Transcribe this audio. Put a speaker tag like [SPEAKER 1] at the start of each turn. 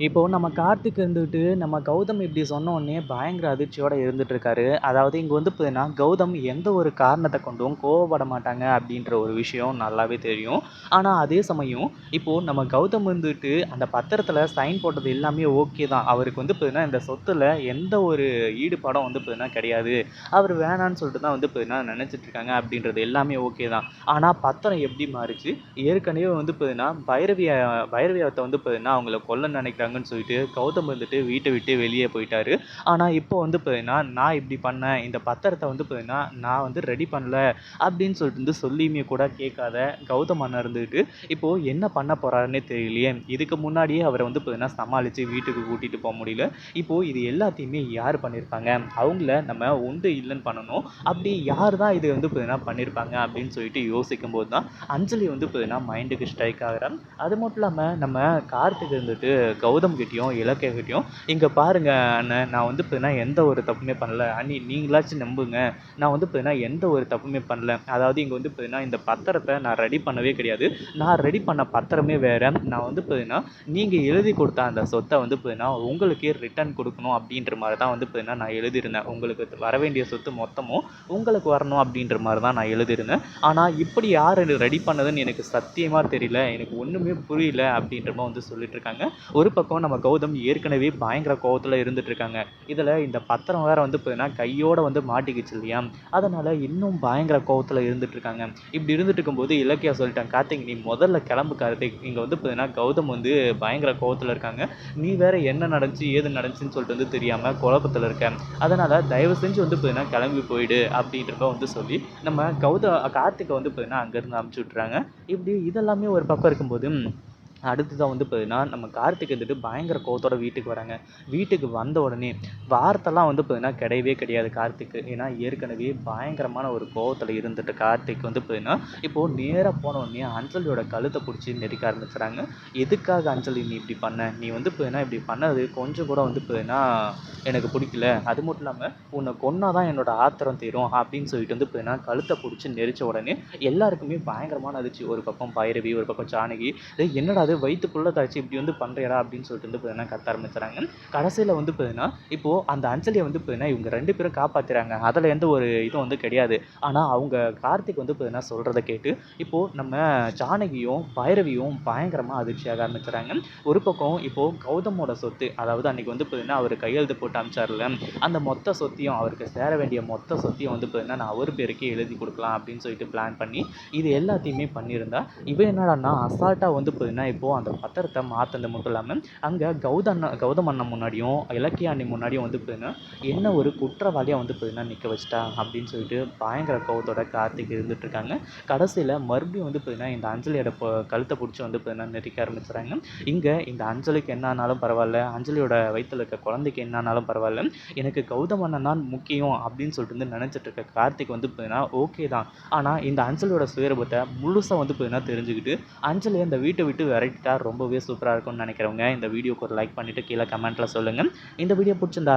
[SPEAKER 1] இப்போது நம்ம கார்த்திக் இருந்துட்டு நம்ம கௌதம் இப்படி சொன்ன உடனே பயங்கர அதிர்ச்சியோடு இருந்துட்டுருக்காரு அதாவது இங்கே வந்து பார்த்தீங்கன்னா, கௌதம் எந்த ஒரு காரணத்தை கொண்டும் கோவப்பட மாட்டாங்க அப்படின்ற ஒரு விஷயம் நல்லாவே தெரியும். ஆனால் அதே சமயம் இப்போது நம்ம கௌதம் வந்துட்டு அந்த பத்திரத்தில் சைன் போட்டது எல்லாமே ஓகே தான். அவருக்கு வந்து பார்த்தீங்கன்னா, இந்த சொத்துல எந்த ஒரு ஈடுபாடும் வந்து பார்த்தீங்கன்னா கிடையாது. அவர் வேணான்னு சொல்லிட்டு தான் வந்து பார்த்தீங்கன்னா நினச்சிட்ருக்காங்க அப்படின்றது எல்லாமே ஓகே தான். ஆனால் பத்திரம் எப்படி மாறுச்சு? ஏற்கனவே வந்து பார்த்தீங்கன்னா, பைரவிய பைரவியத்தை வந்து பார்த்தீங்கன்னா, அவங்கள கொல்ல நினைக்கிறாங்கன்னு சொல்லிட்டு கௌதம் வந்துட்டு வீட்டை விட்டு வெளியே போயிட்டாரு. ஆனால் இப்போ வந்து பார்த்தீங்கன்னா, நான் இப்படி பண்ணேன். இந்த பத்திரத்தை வந்து பார்த்தீங்கன்னா, நான் வந்து ரெடி பண்ணல அப்படின்னு சொல்லிட்டு வந்து சொல்லியுமே கூட கேட்காத கௌதம் அண்ணன் இருந்துட்டு, இப்போ என்ன பண்ண போறாருன்னே தெரியலையே. இதுக்கு முன்னாடியே அவரை வந்து பார்த்தீங்கன்னா, சமாளித்து வீட்டுக்கு கூட்டிட்டு போக முடியல. இப்போ இது எல்லாத்தையுமே யார் பண்ணியிருப்பாங்க? அவங்கள நம்ம உண்டு இல்லைன்னு பண்ணணும். அப்படி யார் தான் இது வந்து பார்த்தீங்கன்னா பண்ணியிருப்பாங்க அப்படின்னு சொல்லிட்டு யோசிக்கும்போது தான் அஞ்சலி வந்து பார்த்தீங்கன்னா மைண்டுக்கு ஸ்ட்ரைக் ஆகிறான் அது மட்டும் இல்லாமல் நம்ம கார்த்திக் இருந்துட்டு கௌதம் கிட்டயும், இலக்கிய கிட்டயும், இங்கே பாருங்க அண்ணன் நான் வந்து இப்போ எந்த ஒரு தப்புமே பண்ணல. அண்ணி நீங்களாச்சும் நம்புங்க. நான் வந்து பார்த்தீங்கன்னா எந்த ஒரு தப்புமே பண்ணல. அதாவது இங்கே வந்து பார்த்தீங்கன்னா இந்த பத்திரத்தை நான் ரெடி பண்ணவே கிடையாது. நான் ரெடி பண்ண பத்திரமே வேற. நான் வந்து பார்த்தீங்கன்னா நீங்கள் எழுதி கொடுத்த அந்த சொத்தை வந்து இப்போ உங்களுக்கே ரிட்டர்ன் கொடுக்கணும் அப்படின்ற மாதிரி தான் வந்து பார்த்தீங்கன்னா நான் எழுதியிருந்தேன். உங்களுக்கு வர வேண்டிய சொத்து மொத்தமும் உங்களுக்கு வரணும் அப்படின்ற மாதிரி தான் நான் எழுதியிருந்தேன். ஆனால் இப்படி யார் ரெடி பண்ணதுன்னு எனக்கு சத்தியமாக தெரியல. எனக்கு ஒன்றுமே புரியல." அப்படின்ற மாதிரி வந்து சொல்லிட்டு இருக்காங்க. ஒரு பக்கம் நம்ம கௌதம் ஏற்கனவே பயங்கர கோவத்தில் இருந்துட்டு இருக்காங்க. இந்த பத்திரம் வேறு வந்து பார்த்தீங்கன்னா கையோடு வந்து மாட்டிக்கிச்சு இல்லையா? அதனால் இன்னும் பயங்கர கோவத்தில் இருந்துட்டு இருக்காங்க. இப்படி இருந்துட்டு இருக்கும்போது இலக்கியா சொல்லிட்டாங்க, "கார்த்திக் நீ முதல்ல கிளம்பு கார்த்திக். இங்கே வந்து பார்த்தீங்கன்னா கௌதம் வந்து பயங்கர கோவத்தில் இருக்காங்க. நீ வேறு என்ன நடந்துச்சு, ஏது நடந்துச்சுன்னு சொல்லிட்டு வந்து தெரியாமல் குழப்பத்தில் இருக்க. அதனால் தயவு செஞ்சு வந்து பார்த்தீங்கன்னா கிளம்பி போயிடு." அப்படின்றப்ப வந்து சொல்லி நம்ம கௌத கார்த்திகை வந்து பார்த்தீங்கன்னா அங்கேருந்து அனுப்பிச்சு விட்றாங்க இப்படி இதெல்லாமே ஒரு பக்கம் இருக்கும்போது அடுத்ததாக வந்து பார்த்திங்கன்னா நம்ம கார்த்திக் வந்துட்டு பயங்கர கோவத்தோடு வீட்டுக்கு வராங்க. வீட்டுக்கு வந்த உடனே வார்த்தைலாம் வந்து பார்த்தீங்கன்னா கிடையவே கிடையாது கார்த்திக்கு. ஏன்னா ஏற்கனவே பயங்கரமான ஒரு கோவத்தில் இருந்துட்ட கார்த்திக் வந்து பார்த்தீங்கன்னா, இப்போது நேராக போன உடனே அஞ்சலியோட கழுத்தை பிடிச்சி நெரிக்க ஆரம்பிச்சுறாங்க. "எதுக்காக அஞ்சலி நீ இப்படி பண்ண? நீ வந்து பார்த்தீங்கன்னா இப்படி பண்ணது கொஞ்சம் கூட வந்து பார்த்திங்கன்னா எனக்கு பிடிக்கல அது மட்டும் இல்லாமல் உன்னை கொன்னா தான் என்னோட ஆத்திரம் தீரும்." அப்படின்னு சொல்லிட்டு வந்து பார்த்திங்கன்னா கழுத்தை பிடிச்சி நெரிச்ச உடனே எல்லாருக்குமே பயங்கரமான அதிர்ச்சி. ஒரு பக்கம் பைரவி, ஒரு பக்கம் ஜானகி, என்னடா இது வயிற்றுக்குள்ளே தாச்சு இப்படி வந்து பண்றியேடா?" அப்படின்னு சொல்லிட்டு வந்து பார்த்தீங்கன்னா கத்த ஆரம்பிச்சுறாங்க. கடைசியில் வந்து பார்த்தீங்கன்னா, இப்போது அந்த அஞ்சலியை வந்து பார்த்தீங்கன்னா இவங்க ரெண்டு பேரும் காப்பாற்றுறாங்க அதில் எந்த ஒரு இதுவும் வந்து கிடையாது. ஆனால் அவங்க கார்த்திக் வந்து பார்த்தீங்கன்னா சொல்கிறத கேட்டு இப்போது நம்ம ஜானகியும், பைரவியும் பயங்கரமாக அதிர்ச்சியாக ஆரம்பிச்சுறாங்க. ஒரு பக்கம் இப்போது கௌதமோட சொத்து, அதாவது அன்றைக்கி வந்து பார்த்தீங்கன்னா அவர் கையெழுத்து போட்டு அமிச்சார்ல அந்த மொத்த சொத்தையும் அவருக்கு சேர வேண்டிய மொத்த சொத்தையும் வந்து பார்த்தீங்கன்னா நான் அவர் பேருக்கே எழுதி கொடுக்கலாம் அப்படின்னு சொல்லிட்டு பிளான் பண்ணி, இது எல்லாத்தையுமே பண்ணியிருந்தா, இவன் என்னடான்னா அசால்ட்டாக வந்து பார்த்தீங்கன்னா இப்போது அந்த பத்திரத்தை மாற்றினது மட்டும் இல்லாமல் அங்கே கௌத கௌதம் அண்ணன் முன்னாடியும், இலக்கிய அண்ணி முன்னாடியும் வந்து பார்த்தீங்கன்னா, என்ன ஒரு குற்றவாளியாக வந்து பார்த்தீங்கன்னா நிற்க வச்சுட்டா அப்படின்னு சொல்லிட்டு பயங்கர கோவத்தோட கார்த்திக் இருந்துகிட்ருக்காங்க கடைசியில் மறுபடியும் வந்து பார்த்தீங்கன்னா இந்த அஞ்சலியோட கழுத்தை பிடிச்சி வந்து பார்த்தீங்கன்னா நெருக்க ஆரம்பிச்சுறாங்க. இங்கே இந்த அஞ்சலிக்கு என்ன ஆனாலும் அஞ்சலியோட வயிற்றில் இருக்க குழந்தைக்கு என்ன ஆனாலும் எனக்கு கௌதம் அண்ணன் தான் முக்கியம் அப்படின்னு சொல்லிட்டு வந்து நினச்சிட்டு இருக்க கார்த்திக் வந்து பார்த்தீங்கன்னா ஓகே தான். ஆனால் இந்த அஞ்சலியோட சுயரூபத்தை முழுசாக வந்து பார்த்தீங்கன்னா தெரிஞ்சுக்கிட்டு, அஞ்சலி இந்த வீட்டை விட்டு விரட்டிட்டா ரொம்பவே சூப்பராக இருக்கும்னு நினைக்கிறவங்க இந்த வீடியோக்கு ஒரு லைக் பண்ணிவிட்டு கீழே கமெண்ட்டில் சொல்லுங்கள் இந்த வீடியோ பிடிச்சிருந்தா